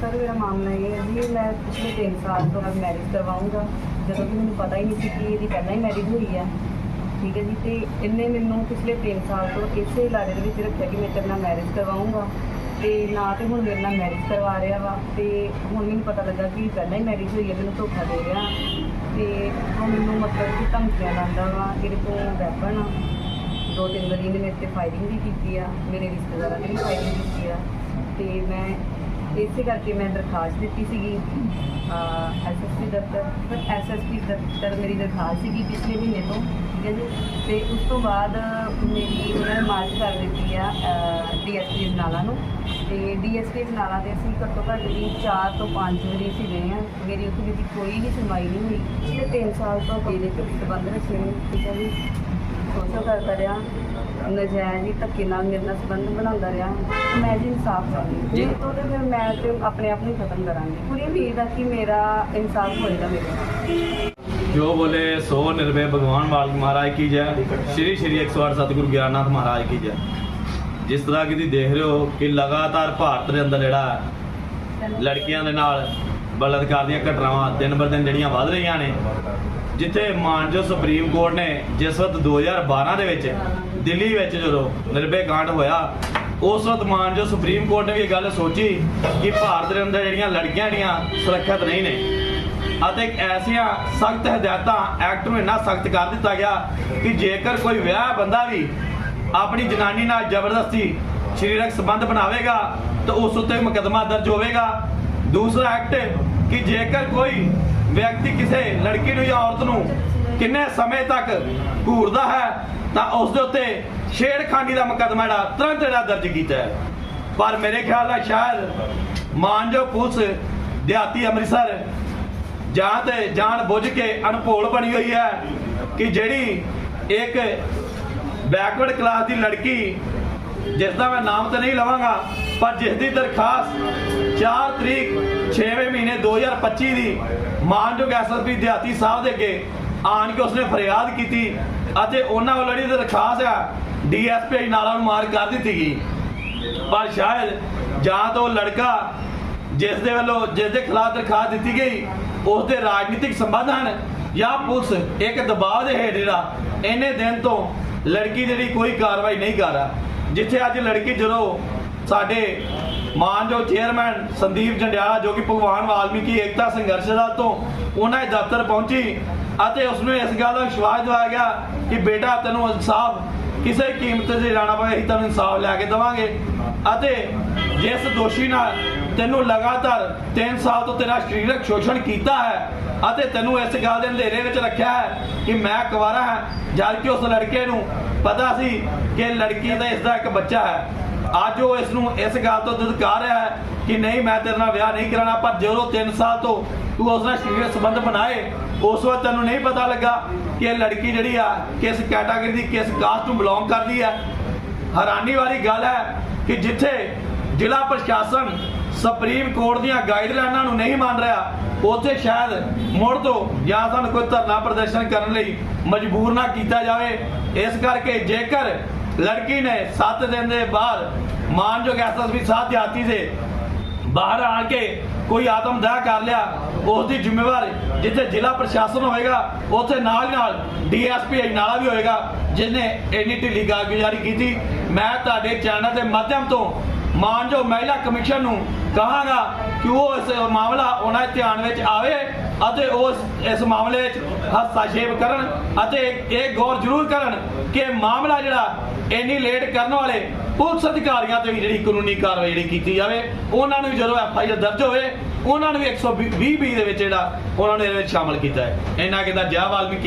Sir, ਮੇਰਾ ਮਾਮਲਾ ਇਹ ਹੈ ਜੀ, ਮੈਂ ਪਿਛਲੇ 3 ਸਾਲ ਤੋਂ ਮੈਰਿਜ ਕਰਵਾਉਂਗਾ ਜਦੋਂ ਕਿ ਮੈਨੂੰ ਪਤਾ ਹੀ ਨਹੀਂ ਸੀ ਕਿ ਇਹਦੀ ਪਹਿਲਾਂ ਹੀ ਮੈਰਿਜ ਹੋਈ ਹੈ। ਠੀਕ ਹੈ ਜੀ, ਤੇ ਇਹਨੇ ਮੈਨੂੰ ਪਿਛਲੇ 3 ਸਾਲ ਤੋਂ ਇਸੇ ਇਲਾਕੇ ਦੇ ਵਿੱਚ ਰੱਖਿਆ ਕਿ ਮੈਂ ਤੇਰੇ ਨਾਲ ਮੈਰਿਜ ਕਰਵਾਉਂਗਾ ਤੇ ਨਾ ਤੇ ਹੁਣ ਮੇਰੇ ਨਾਲ ਮੈਰਿਜ ਕਰਵਾ ਰਿਹਾ ਵਾ, ਤੇ ਹੁਣ ਮੈਨੂੰ ਪਤਾ ਲੱਗਾ ਕਿ ਪਹਿਲਾਂ ਹੀ ਮੈਰਿਜ ਹੋਈ ਹੈ, ਮੈਨੂੰ ਧੋਖਾ ਦੇ ਰਿਹਾ। ਤੇ ਉਹ ਮੈਨੂੰ ਮਤਲਬ ਕਿ ਧਮਕੀਆਂ ਲਾਉਂਦਾ ਵਾ, ਇਹਦੇ ਤੋਂ ਵੈਪਨ ਆ। ਦੋ ਤਿੰਨ ਵਾਰੀ ਇਹਨੇ ਮੇਰੇ ਤੇ ਫਾਇਰਿੰਗ ਵੀ ਕੀਤੀ ਆ, ਮੇਰੇ ਰਿਸ਼ਤੇਦਾਰਾਂ ਨੇ ਵੀ ਫਾਇਰਿੰਗ ਕੀਤੀ ਆ। ਤੇ ਮੈਂ ਇਸੇ ਕਰਕੇ ਮੈਂ ਦਰਖਾਸਤ ਦਿੱਤੀ ਸੀਗੀ ਐਸਐਸਪੀ ਦਫ਼ਤਰ ਪਰ ਐਸਐਸਪੀ ਦਫ਼ਤਰ ਮੇਰੀ ਦਰਖਾਸਤ ਸੀਗੀ ਪਿਛਲੇ ਮਹੀਨੇ ਤੋਂ, ਠੀਕ ਹੈ ਜੀ? ਤੇ ਉਸ ਤੋਂ ਬਾਅਦ ਮੇਰੀ, ਉਹਨਾਂ ਨੇ ਮਾਰਚ ਕਰ ਦਿੱਤੀ ਆ ਡੀਐਸਪੀ ਨਾਲਾ ਨੂੰ। ਤੇ ਡੀਐਸਪੀ ਨਾਲਾ 'ਤੇ ਅਸੀਂ ਘੱਟੋ ਘੱਟ ਵੀ 4 ਤੋਂ 5 ਵਾਰੀ ਅਸੀਂ ਗਏ ਆ ਮੇਰੀ ਉੱਥੇ ਵੀ ਕੋਈ ਵੀ ਸੁਣਵਾਈ ਨਹੀਂ ਹੋਈ। ਤੇ 3 ਸਾਲ ਤੋਂ ਮੇਰੇ ਤੇ ਸੰਬੰਧ ਰੱਖੇ ਨੇ, ਠੀਕ ਹੈ ਜੀ? ਸੋਚੋ ਕਰਦਾ ਰਿਹਾ ਨਜਾਇਜ਼ ਹੀ ਧੱਕੇ ਨਾਲ ਮੇਰੇ ਨਾਲ ਸੰਬੰਧ ਬਣਾਉਂਦਾ ਰਿਹਾ। ਮੈਂ ਜੀ ਇਨਸਾਫ ਚਾਹੁੰਦੀ ਜੀ। ਤੋਂ ਤੇ ਫਿਰ ਮੈਂ ਤੇ ਆਪਣੇ ਆਪ ਨੂੰ ਖਤਮ ਕਰਾਂਗੀ। ਪੂਰੀ ਉਮੀਦ ਆ ਕਿ ਮੇਰਾ ਇਨਸਾਫ ਹੋਏਗਾ ਮੇਰੇ ਨਾਲ। ਜੋ ਬੋਲੇ ਸੋ ਨਿਰਭੈ। ਭਗਵਾਨ ਵਾਲਕ ਮਹਾਰਾਜ ਕੀ ਜੈ। ਸ਼੍ਰੀ ਸ਼੍ਰੀ 108 ਸਤਿਗੁਰੂ ਗਿਆਨਨਾਥ ਮਹਾਰਾਜ ਕੀ ਜੈ। ਜਿਸ ਤਰ੍ਹਾਂ ਕਿ ਤੁਸੀਂ ਦੇਖ ਰਹੇ ਹੋ ਕਿ ਲਗਾਤਾਰ ਭਾਰਤ ਦੇ ਅੰਦਰ ਜਿਹੜਾ ਲੜਕੀਆਂ ਦੇ ਨਾਲ ਬਲਾਤਕਾਰ ਦੀਆਂ ਘਟਨਾਵਾਂ ਦਿਨ ਬਰ ਦਿਨ ਜਿਹੜੀਆਂ ਵੱਧ ਰਹੀਆਂ ਨੇ ਜਿੱਥੇ ਮਾਨਜੋ ਸੁਪਰੀਮ ਕੋਰਟ ਨੇ ਜਿਸ ਵਕਤ 2012 ਦੇ ਵਿੱਚ ਦਿੱਲੀ ਵਿੱਚ ਜਦੋਂ ਨਿਰਭੈ ਕਾਂਡ ਹੋਇਆ, ਉਸ ਵਕਤ ਮਾਨਜੋ ਸੁਪਰੀਮ ਕੋਰਟ ਨੇ ਵੀ ਇਹ ਗੱਲ ਸੋਚੀ ਕਿ ਭਾਰਤ ਦੇ ਅੰਦਰ ਜਿਹੜੀਆਂ ਲੜਕੀਆਂ ਜਿਹੜੀਆਂ ਸੁਰੱਖਿਅਤ ਨਹੀਂ ਨੇ ਅਤੇ ਐਸੀਆਂ ਸਖਤ ਹਦਾਇਤਾਂ ਐਕਟ ਨੂੰ ਇੰਨਾ ਸਖਤ ਕਰ ਦਿੱਤਾ ਗਿਆ ਕਿ ਜੇਕਰ ਕੋਈ ਵਿਆਹ ਬੰਦਾ ਵੀ ਆਪਣੀ ਜਨਾਨੀ ਨਾਲ ਜ਼ਬਰਦਸਤੀ ਸਰੀਰਕ ਸੰਬੰਧ ਬਣਾਵੇਗਾ, ਤਾਂ ਉਸ ਉੱਤੇ ਮੁਕੱਦਮਾ ਦਰਜ ਹੋਵੇਗਾ। ਦੂਸਰਾ ਐਕਟ ਕਿ ਜੇਕਰ ਕੋਈ ਵਿਅਕਤੀ ਕਿਸੇ ਲੜਕੀ ਨੂੰ ਜਾਂ ਔਰਤ ਨੂੰ ਕਿੰਨੇ ਸਮੇਂ ਤੱਕ ਘੂਰਦਾ ਹੈ ਤਾਂ ਉਸ ਦੇ ਉੱਤੇ ਛੇੜਖਾਨੀ ਦਾ ਮੁਕੱਦਮਾ ਜਿਹੜਾ ਤੁਰੰਤ ਜਿਹੜਾ ਦਰਜ ਕੀਤਾ ਹੈ। ਪਰ ਮੇਰੇ ਖਿਆਲ ਨਾਲ ਸ਼ਾਇਦ ਮਾਨਜੋ ਪੁਲਿਸ ਦਿਹਾਤੀ ਅੰਮ੍ਰਿਤਸਰ ਜਾਂ ਤੇ ਜਾਣ ਬੁੱਝ ਕੇ ਅਨਭੋਲ ਬਣੀ ਹੋਈ ਹੈ ਕਿ ਜਿਹੜੀ ਇੱਕ ਬੈਕਵਰਡ ਕਲਾਸ ਦੀ ਲੜਕੀ, ਜਿਸ ਦਾ ਮੈਂ ਨਾਮ ਤਾਂ ਨਹੀਂ ਲਵਾਂਗਾ, ਪਰ ਜਿਸ ਦੀ ਦਰਖਾਸਤ 4 ਤਰੀਕ 6ਵੇਂ ਮਹੀਨੇ 2025 ਦੀ ਮਾਨਯੋਗ ਐਸਐਸਪੀ ਦਿਹਾਤੀ ਸਾਹਿਬ ਦੇ ਅੱਗੇ ਆਣ ਕੇ ਉਸਨੇ ਫਰਿਆਦ ਕੀਤੀ ਅਤੇ ਉਹਨਾਂ ਵੱਲੋਂ ਜਿਹੜੀ ਦਰਖਾਸਤ ਆ ਡੀਐਸਪੀ ਨਾਲਾ ਨੂੰ ਮਾਰ ਕਰ ਦਿੱਤੀ ਗਈ। ਪਰ ਸ਼ਾਇਦ ਜਾਂ ਤਾਂ ਉਹ ਲੜਕਾ ਜਿਸ ਦੇ ਵੱਲੋਂ, ਜਿਸ ਦੇ ਖਿਲਾਫ ਦਰਖਾਸਤ ਦਿੱਤੀ ਗਈ, ਉਸ ਦੇ ਰਾਜਨੀਤਿਕ ਸੰਬੰਧ ਹਨ ਜਾਂ ਪੁਲਿਸ ਇੱਕ ਦਬਾਅ ਦੇ ਹੇਠ ਜਿਹੜਾ, ਇੰਨੇ ਦਿਨ ਤੋਂ ਲੜਕੀ ਜਿਹੜੀ ਕੋਈ ਕਾਰਵਾਈ ਨਹੀਂ ਕਰ ਰਿਹਾ। ਜਿੱਥੇ ਅੱਜ ਲੜਕੀ ਜਦੋਂ ਸਾਡੇ ਮਾਨਯੋਗ ਚੇਅਰਮੈਨ ਸੰਦੀਪ ਜੰਡਿਆਲਾ, ਜੋ ਕਿ ਭਗਵਾਨ ਵਾਲਮੀਕੀ ਏਕਤਾ ਸੰਘਰਸ਼ ਦਲ ਤੋਂ ਉਹਨਾਂ ਦੇ ਦਫ਼ਤਰ ਪਹੁੰਚੀ ਅਤੇ ਉਸ ਨੂੰ ਇਸ ਗੱਲ ਦਾ ਵਿਸ਼ਵਾਸ ਦਿਵਾਇਆ ਗਿਆ ਕਿ ਬੇਟਾ ਤੈਨੂੰ ਇਨਸਾਫ ਕਿਸੇ ਕੀਮਤ ਤੇ ਜਾਣਾ ਪਵੇ, ਅਸੀਂ ਤੈਨੂੰ ਇਨਸਾਫ ਲੈ ਕੇ ਦੇਵਾਂਗੇ। ਅਤੇ ਜਿਸ ਦੋਸ਼ੀ ਨਾਲ ਤੈਨੂੰ ਲਗਾਤਾਰ 3 ਸਾਲ ਤੋਂ ਤੇਰਾ ਸਰੀਰਕ ਸ਼ੋਸ਼ਣ ਕੀਤਾ ਹੈ ਅਤੇ ਤੈਨੂੰ ਇਸ ਗੱਲ ਦੇ ਅੰਧੇਰੇ ਵਿੱਚ ਰੱਖਿਆ ਹੈ ਕਿ ਮੈਂ ਕੁਵਾਰਾ ਹਾਂ ਜਦ ਕਿ ਉਸ ਲੜਕੇ ਨੂੰ ਪਤਾ ਸੀ ਕਿ ਲੜਕੀ ਦਾ ਇਸ ਦਾ ਇੱਕ ਬੱਚਾ ਹੈ। ਅੱਜ ਉਹ ਇਸ ਨੂੰ ਇਸ ਗੱਲ ਤੋਂ ਦੁਦਕਾ ਰਿਹਾ ਹੈ ਕਿ ਨਹੀਂ, ਮੈਂ ਤੇਰੇ ਨਾਲ ਵਿਆਹ ਨਹੀਂ ਕਰਾਣਾ ਪਰ ਜਦੋਂ 3 ਸਾਲ ਤੋਂ ਤੂੰ ਉਸ ਨਾਲ ਸਰੀਰਕ ਸੰਬੰਧ ਬਣਾਏ, ਉਸ ਵਕਤ ਤੈਨੂੰ ਨਹੀਂ ਪਤਾ ਲੱਗਾ ਕਿ ਇਹ ਲੜਕੀ ਜਿਹੜੀ ਆ, ਕਿਸ ਕੈਟਾਗਰੀ ਦੀ, ਕਿਸ ਕਾਸਟ ਨੂੰ ਬਿਲੋਂਗ ਕਰਦੀ ਹੈ। ਹੈਰਾਨੀ ਵਾਲੀ ਗੱਲ ਹੈ ਕਿ ਜਿੱਥੇ ਜ਼ਿਲ੍ਹਾ ਪ੍ਰਸ਼ਾਸਨ ਸੁਪਰੀਮ ਕੋਰਟ ਦੀਆਂ ਗਾਈਡਲਾਈਨਾਂ ਨੂੰ ਨਹੀਂ ਮੰਨ ਰਿਹਾ, ਉੱਥੇ ਸ਼ਾਇਦ ਮੁੜ ਤੋਂ ਜਾਂ ਸਾਨੂੰ ਕੋਈ ਧਰਨਾ ਪ੍ਰਦਰਸ਼ਨ ਕਰਨ ਲਈ ਮਜਬੂਰ ਨਾ ਕੀਤਾ ਜਾਵੇ। ਇਸ ਕਰਕੇ ਜੇਕਰ ਲੜਕੀ ਨੇ 7 ਦਿਨ ਦੇ ਬਾਅਦ ਮਾਨਯੋਗ ਐਸਐਸਪੀ ਸਾਹਿਬ ਦਿਹਾਤੀ ਦੇ ਬਾਹਰ ਆ ਕੇ ਕੋਈ ਆਤਮ ਆਤਮਦਾਹ ਕਰ ਲਿਆ ਉਸ ਦੀ ਜ਼ਿੰਮੇਵਾਰ ਜਿੱਥੇ ਜ਼ਿਲ੍ਹਾ ਪ੍ਰਸ਼ਾਸਨ ਹੋਏਗਾ, ਉੱਥੇ ਨਾਲ ਹੀ ਨਾਲ ਡੀਐਸਪੀ ਅਜਨਾਲਾ ਵੀ ਹੋਏਗਾ ਜਿਹਨੇ ਇੰਨੀ ਢਿੱਲੀ ਕਾਰਗੁਜ਼ਾਰੀ ਕੀਤੀ। ਮੈਂ ਤੁਹਾਡੇ ਚੈਨਲ ਦੇ ਮਾਧਿਅਮ ਤੋਂ ਮਾਨਯੋਗ ਮਹਿਲਾ ਕਮਿਸ਼ਨ ਨੂੰ ਕਹਾਂਗਾ ਕਿ ਉਹ ਇਸ ਮਾਮਲਾ ਉਹਨਾਂ ਦੇ ਧਿਆਨ ਵਿੱਚ ਆਵੇ ਅਤੇ ਉਸ, ਇਸ ਮਾਮਲੇ ਵਿੱਚ ਹਸਤਾਖੇਪ ਕਰਨ ਅਤੇ ਇਹ ਗੌਰ ਜ਼ਰੂਰ ਕਰਨ ਕਿ ਮਾਮਲਾ ਜਿਹੜਾ ਇੰਨੀ ਲੇਟ ਕਰਨ ਵਾਲੇ ਪੁਲਿਸ ਅਧਿਕਾਰੀਆਂ ਤੇ ਵੀ ਜਿਹੜੀ ਕਾਨੂੰਨੀ ਕਾਰਵਾਈ ਜਿਹੜੀ ਕੀਤੀ ਜਾਵੇ, ਉਹਨਾਂ ਨੂੰ ਵੀ ਜਦੋਂ ਐਫ ਆਈ ਆਰ ਦਰਜ ਹੋਵੇ, ਉਹਨਾਂ ਨੂੰ ਵੀ 120 ਬੀ ਦੇ ਵਿੱਚ ਜਿਹੜਾ ਉਹਨਾਂ ਨੇ ਇਹਦੇ ਵਿੱਚ ਸ਼ਾਮਲ ਕੀਤਾ ਹੈ। ਇਹਨਾਂ ਕਹਿੰਦਾ ਜੈ ਵਾਲਮੀਕੀ